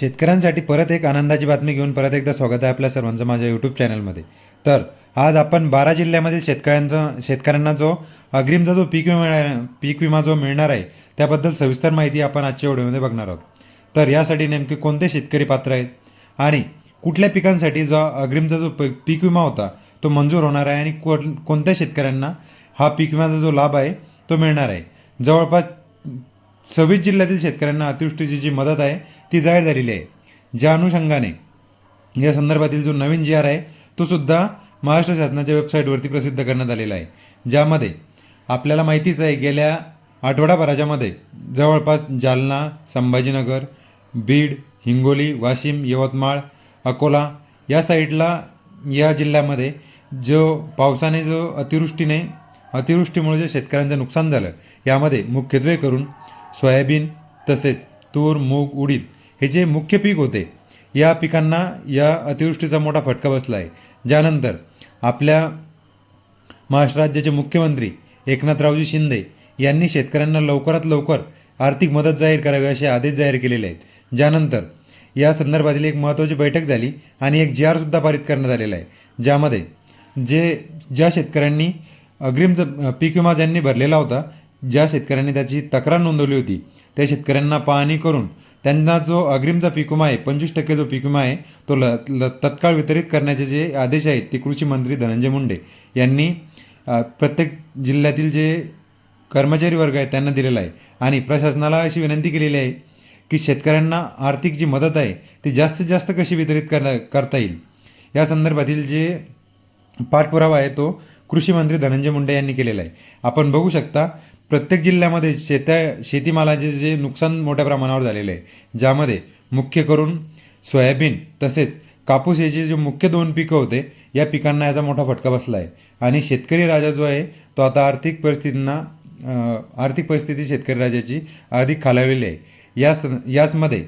शेतकऱ्यांसाठी परत एक आनंदाची बातमी घेऊन परत एकदा स्वागत आहे आपल्या सर्वांचं माझ्या यूट्यूब चॅनलमध्ये तर आज आपण बारा जिल्ह्यामधील शेतकऱ्यांचा शेतकऱ्यांना जो अग्रिमचा जो पीक विमा पीक विमा जो मिळणार आहे त्याबद्दल सविस्तर माहिती आपण आजच्या व्हिडिओमध्ये बघणार आहोत. तर यासाठी नेमके कोणते शेतकरी पात्र आहेत आणि कुठल्या पिकांसाठी जो अग्रिमचा जो प- पीक विमा होता तो मंजूर होणार आहे आणि कोण कोणत्या शेतकऱ्यांना हा पीक विम्याचा जो लाभ आहे तो मिळणार आहे. जवळपास सव्वीस जिल्ह्यातील शेतकऱ्यांना अतिवृष्टीची जी मदत आहे ती जाहीर झालेली आहे. ज्या अनुषंगाने या संदर्भातील जो नवीन जी आर आहे तो सुद्धा महाराष्ट्र शासनाच्या वेबसाईटवरती प्रसिद्ध करण्यात आलेला आहे. ज्यामध्ये आपल्याला माहितीच आहे गेल्या आठवडाभराच्यामध्ये जवळपास जालना संभाजीनगर बीड हिंगोली वाशिम यवतमाळ अकोला या साईडला या जिल्ह्यामध्ये जो पावसाने जो अतिवृष्टीने अतिवृष्टीमुळे जे शेतकऱ्यांचं नुकसान झालं यामध्ये मुख्यत्वे करून सोयाबीन तसेच तूर मूग उडीद हे जे मुख्य पीक होते या पिकांना या अतिवृष्टीचा मोठा फटका बसला आहे. ज्यानंतर आपल्या महाराष्ट्र राज्याचे मुख्यमंत्री एकनाथरावजी शिंदे यांनी शेतकऱ्यांना लवकरात लवकर आर्थिक मदत जाहीर करावी असे आदेश जाहीर केलेले आहेत. ज्यानंतर या संदर्भातील एक महत्त्वाची बैठक झाली आणि एक जी आरसुद्धा पारित करण्यात आलेला आहे. ज्यामध्ये जे ज्या शेतकऱ्यांनी अग्रिम पीक विमा ज्यांनी भरलेला होता ज्या शेतकऱ्यांनी त्याची तक्रार नोंदवली होती त्या शेतकऱ्यांना पाहणी करून त्यांना जो अग्रिमचा पीक विमा आहे पंचवीस टक्के जो पीक विमा आहे तो ल ल तत्काळ वितरित करण्याचे जे आदेश आहेत ते कृषी मंत्री धनंजय मुंडे यांनी प्रत्येक जिल्ह्यातील जे कर्मचारी वर्ग आहे त्यांना दिलेला आहे. आणि प्रशासनाला अशी विनंती केलेली आहे की शेतकऱ्यांना आर्थिक जी मदत आहे ती जास्तीत जास्त कशी वितरित कर करता येईल? या संदर्भातील जे पाठपुरावा आहे तो कृषी मंत्री धनंजय मुंडे यांनी केलेला आहे. आपण बघू शकता प्रत्येक जिल्ह्यामध्ये शेता शेतीमालाचे जे नुकसान मोठ्या प्रमाणावर झालेले आहे ज्यामध्ये मुख्य करून सोयाबीन तसेच कापूस याचे जे मुख्य दोन पिकं होते या पिकांना याचा मोठा फटका बसला आहे. आणि शेतकरी राजा जो आहे तो आता आर्थिक परिस्थितींना आर्थिक परिस्थिती शेतकरी राजाची अधिक खालावलेली आहे. याच याचमध्ये